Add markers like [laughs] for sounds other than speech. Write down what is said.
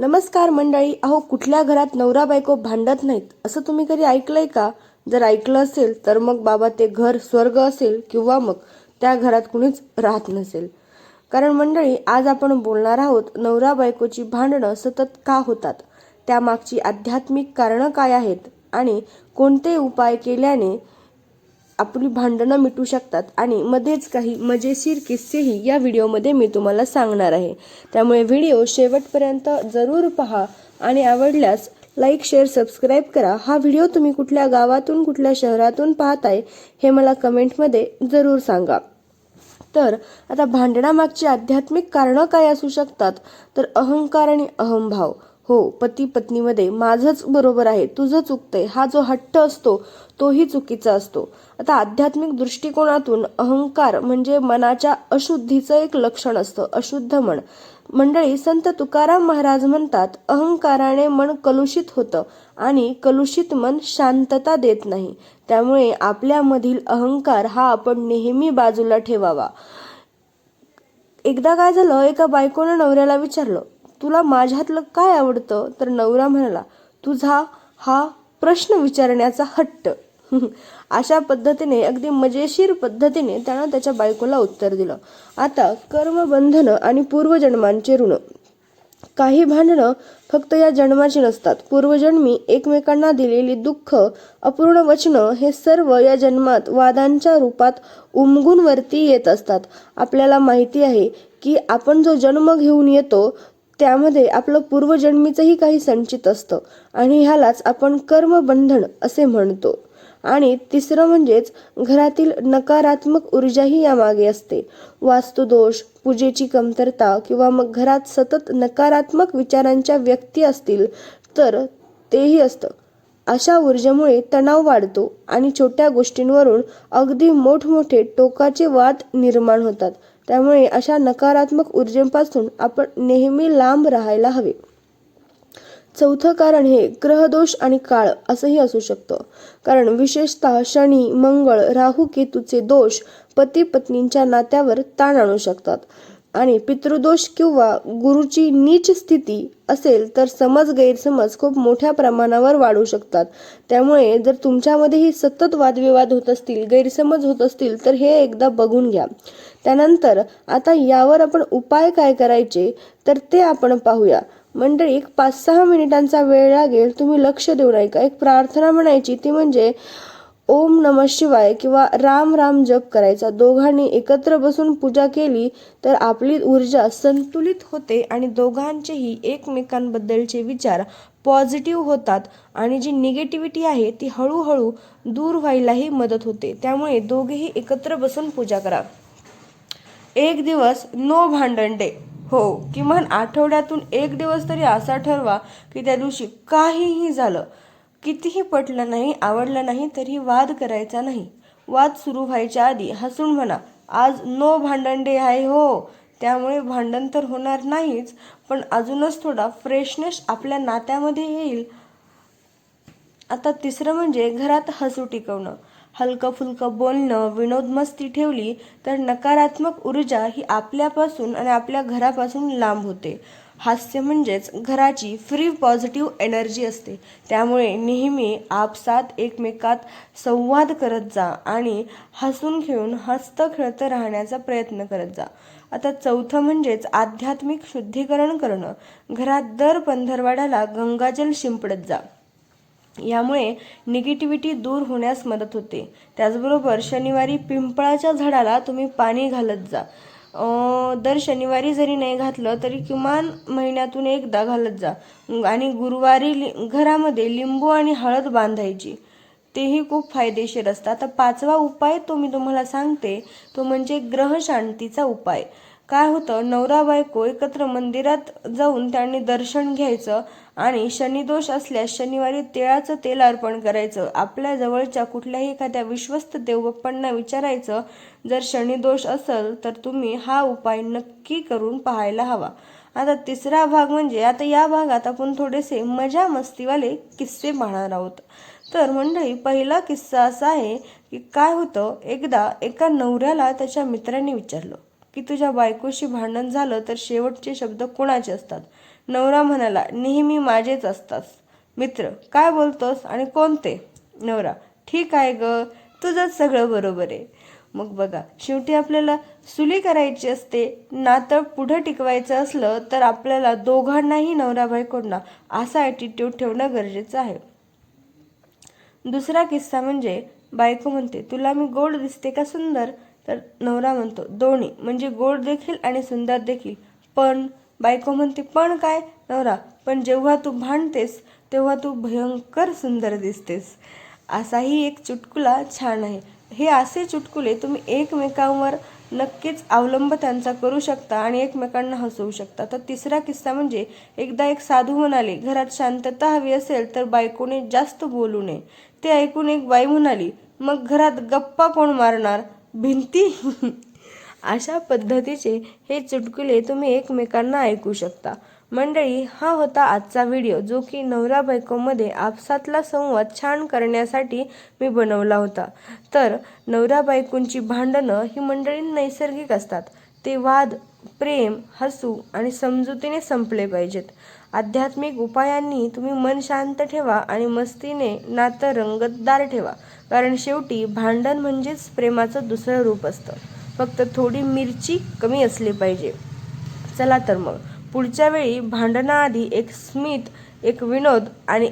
नमस्कार मंडळी अहो कुठल्या घरात नवरा बायको भांडत नाहीत? असं तुम्ही कधी ऐकलंय का? जर ऐकलं असेल तर मग बाबा ते घर स्वर्ग असेल किंवा मग त्या घरात कुणीच राहत नसेल. कारण मंडळी आज आपण बोलणार आहोत नवरा बायकोची भांडणं सतत का होतात? त्यामागची आध्यात्मिक कारणं काय आहेत? आणि कोणते उपाय केल्याने आपली भांडणं मिटू शकतात. आणि मध्येच काही मजेशीर किस्सेही या व्हिडिओमध्ये मी तुम्हाला सांगणार आहे. त्यामुळे व्हिडिओ शेवटपर्यंत जरूर पहा आणि आवडल्यास लाईक शेअर सबस्क्राईब करा. हा व्हिडिओ तुम्ही कुठल्या गावातून कुठल्या शहरातून पाहताय हे मला कमेंटमध्ये जरूर सांगा. तर आता भांडणामागची आध्यात्मिक कारणं काय असू शकतात? तर अहंकार आणि अहंभाव. हो पती पत्नीमध्ये माझंच बरोबर आहे तुझं चुकतंय हा जो हट्ट असतो तोही चुकीचा असतो. आता आध्यात्मिक दृष्टिकोनातून अहंकार म्हणजे मनाच्या अशुद्धीचं एक लक्षण असतं अशुद्ध मन. मंडळी संत तुकाराम महाराज म्हणतात अहंकाराने मन कलुषित होतं आणि कलुषित मन शांतता देत नाही. त्यामुळे आपल्यामधील अहंकार हा आपण नेहमी बाजूला ठेवावा. एकदा काय झालं एका बायकोनं नवऱ्याला विचारलं तुला माझ्यातलं काय आवडतं? तर नवरा म्हणाला तुझा हा प्रश्न विचारण्याचा हट्ट. [laughs] अशा पद्धतीने अगदी मजेशीर पद्धतीने त्यानं त्याच्या बायकोला उत्तर दिलं. आता कर्मबंधन आणि पूर्वजन्मांचे ऋण. काही भांडणं फक्त या जन्माची नसतात. पूर्वजन्मी एकमेकांना दिलेली दुःख अपूर्ण वचनं हे सर्व या जन्मात वादांच्या रूपात उमगून वरती येत असतात. आपल्याला माहिती आहे की आपण जो जन्म घेऊन येतो त्यामध्ये आपलं पूर्वजन्मीचंही काही संचित असतं आणि ह्यालाच आपण कर्मबंधन असे म्हणतो. आणि तिसरं म्हणजेच घरातील नकारात्मक ऊर्जाही यामागे असते. वास्तुदोष पूजेची कमतरता किंवा मग घरात सतत नकारात्मक विचारांच्या व्यक्ती असतील तर तेही असतं. अशा ऊर्जेमुळे तणाव वाढतो आणि छोट्या गोष्टींवरून अगदी मोठमोठे टोकाचे वाद निर्माण होतात. त्यामुळे अशा नकारात्मक ऊर्जेपासून आपण नेहमी लांब राहायला हवे. चौथं कारण हे ग्रहदोष आणि काळ असंही असू शकतं. कारण विशेषतः शनी मंगळ राहू केतूचे दोष पती पत्नींच्या नात्यावर ताण आणू शकतात. आणि पितृदोष किंवा गुरुची नीच स्थिती असेल तर समज गैरसमज खूप मोठ्या प्रमाणावर वाढू शकतात. त्यामुळे जर तुमच्यामध्येही सतत वादविवाद होत असतील गैरसमज होत असतील तर हे एकदा बघून घ्या. त्यानंतर आता यावर आपण उपाय काय करायचे तर ते आपण पाहूया. मंडळी एक पाच सहा मिनिटांचा वेळ लागेल तुम्ही लक्ष देऊ ऐका का एक प्रार्थना म्हणायची ती म्हणजे ओम नम शिवाय किंवा राम राम जप करायचा. दोघांनी एकत्र बसून पूजा केली तर आपली ऊर्जा संतुलित होते आणि दोघांचेही एकमेकांबद्दलचे विचार पॉझिटिव्ह होतात आणि जी निगेटिव्हिटी आहे ती हळूहळू दूर व्हायलाही मदत होते. त्यामुळे दोघेही एकत्र बसून पूजा करा. एक दिवस नो भांडण डे. हो किमान आठवड्यातून एक दिवस तरी असा ठरवा की त्या दिवशी काहीही झालं कितीही पटलं नाही आवडलं नाही तरी वाद करायचा नाही. वाद सुरू व्हायच्या आधी हसून म्हणा आज नो भांडण डे आहे हो. त्यामुळे भांडण तर होणार नाहीच पण अजूनच थोडा फ्रेशनेस आपल्या नात्यामध्ये येईल. आता तिसरं म्हणजे घरात हसू टिकवणं. हलकं फुलकं बोलणं विनोद मस्ती ठेवली तर नकारात्मक ऊर्जा ही आपल्यापासून आणि आपल्या घरापासून लांब होते. हास्य म्हणजेच घराची फ्री पॉझिटिव्ह एनर्जी असते. त्यामुळे नेहमी आपसात एकमेकात संवाद करत जा आणि हसून खेळून हस्त खेळत राहण्याचा प्रयत्न करत जा. आता चौथं म्हणजेच आध्यात्मिक शुद्धीकरण करणं. घरात दर पंधरवाड्याला गंगाजल शिंपडत जा. यामुळे निगेटिव्हिटी दूर होण्यास मदत होते. त्याचबरोबर शनिवारी पिंपळाच्या झाडाला तुम्ही पाणी घालत जा. दर शनिवारी जरी नाही घातलं तरी किमान महिन्यातून एकदा घालत जा. आणि गुरुवारी लि घरामध्ये लिंबू आणि हळद बांधायची. तेही खूप फायदेशीर असतं आता पाचवा उपाय तो मी तुम्हाला सांगते. तो म्हणजे ग्रहशांतीचा उपाय. काय होतं नवरा बायको एकत्र मंदिरात जाऊन त्यांनी दर्शन घ्यायचं आणि शनिदोष असल्यास शनिवारी तिळाचं तेल अर्पण करायचं. आपल्या जवळच्या कुठल्याही एखाद्या विश्वस्त देवबाप्पांना विचारायचं जर शनिदोष असेल तर तुम्ही हा उपाय नक्की करून पाहायला हवा. आता तिसरा भाग म्हणजे आता या भागात आपण थोडेसे मजा मस्तीवाले किस्से पाहणार आहोत. तर मंडळी पहिला किस्सा असा आहे की काय होतं एकदा एका नवऱ्याला त्याच्या मित्राने विचारलं. की तुझ्या बायकोशी भांडण झालं तर शेवटचे शब्द कोणाचे असतात? नवरा म्हणाला नेहमी माझेच असतास मित्र काय बोलतोस आणि कोणते? नवरा ठीक आहे ग तुझंच सगळं बरोबर आहे. मग बघा शेवटी आपल्याला सुली करायची असते नातं पुढं टिकवायचं असलं तर आपल्याला दोघांनाही नवरा बायकोंना असा ॲटिट्यूड ठेवणं गरजेचं आहे. दुसरा किस्सा म्हणजे बायको म्हणते तुला मी गोड दिसते का सुंदर? तर नवरा म्हणतो दोन्ही म्हणजे गोड देखील आणि सुंदर देखील. पण बायको म्हणते पण काय नवरा पण जेव्हा तू भांडतेस तेव्हा तू भयंकर सुंदर दिसतेस. असाही एक चुटकुला छान आहे. हे असे चुटकुले तुम्ही एकमेकांवर नक्कीच अवलंब त्यांचा करू शकता आणि एकमेकांना हसवू शकता. तर तिसरा किस्सा म्हणजे एकदा एक साधू म्हणाले घरात शांतता हवी असेल तर बायकोने जास्त बोलू नये. ते ऐकून एक बाई म्हणाली मग घरात गप्पा कोण मारणार? भिंती. [laughs] अशा पद्धतीचे हे चुटकुले तुम्ही एकमेकांना ऐकू शकता. मंडळी हा होता आजचा व्हिडिओ जो की नवरा बायकोमध्ये आपसातला संवाद छान करण्यासाठी मी बनवला होता. तर नवरा बायकोंची भांडणं ही मंडळी नैसर्गिक असतात. ते वाद प्रेम हसू आणि समजुतीने संपले पाहिजेत. आध्यात्मिक उपायांनी तुम्ही मन शांत ठेवा आणि मस्तीने नातं रंगतदार ठेवा. कारण शेवटी भांडण म्हणजेच प्रेमाचं दुसरं रूप असतं. फक्त थोडी मिरची कमी असली पाहिजे. चला तर मग. पुढच्या वेळी भांडणाआधी एक स्मित एक विनोद आणि